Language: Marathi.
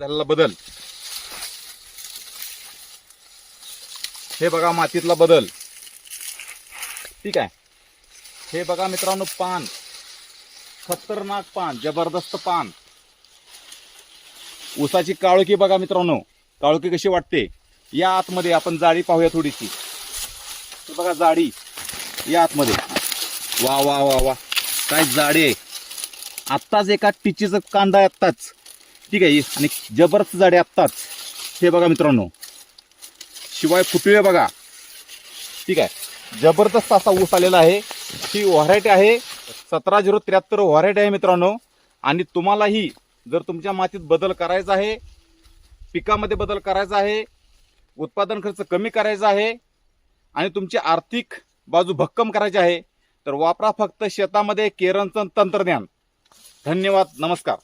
झालेला बदल. हे बघा मातीतला बदल. ठीक आहे. हे बघा मित्रांनो पान. खतरनाक पान जबरदस्त पान. ऊसाची काळोखी बघा मित्रांनो. काळोखी कशी वाटते? या आतमध्ये आपण जाळी पाहूया थोडीशी. बघा जाळी. या आतमध्ये. वा वा वा वा. काय जाडी. आहे आत्ताच एका टिचीचं कांदा आत्ताच. ठीक आहे आणि जबरदस्त झाडे आत्ताच. हे बघा मित्रांनो. शिवाय फुटवे बघा. ठीक आहे. जबरदस्त असा ऊस आलेला आहे. ही व्हरायटी आहे. सतरा झिरो त्र्याहत्तर व्हरायटी आहे मित्रांनो. आणि तुम्हालाही जर तुमच्या मातीत बदल करायचा आहे पिकामध्ये बदल करायचा आहे उत्पादन खर्च कमी करायचा आहे आणि तुमची आर्थिक बाजू भक्कम करायची आहे तर वापरा फक्त शेतामध्ये केरनचं तंत्रज्ञान. धन्यवाद. नमस्कार.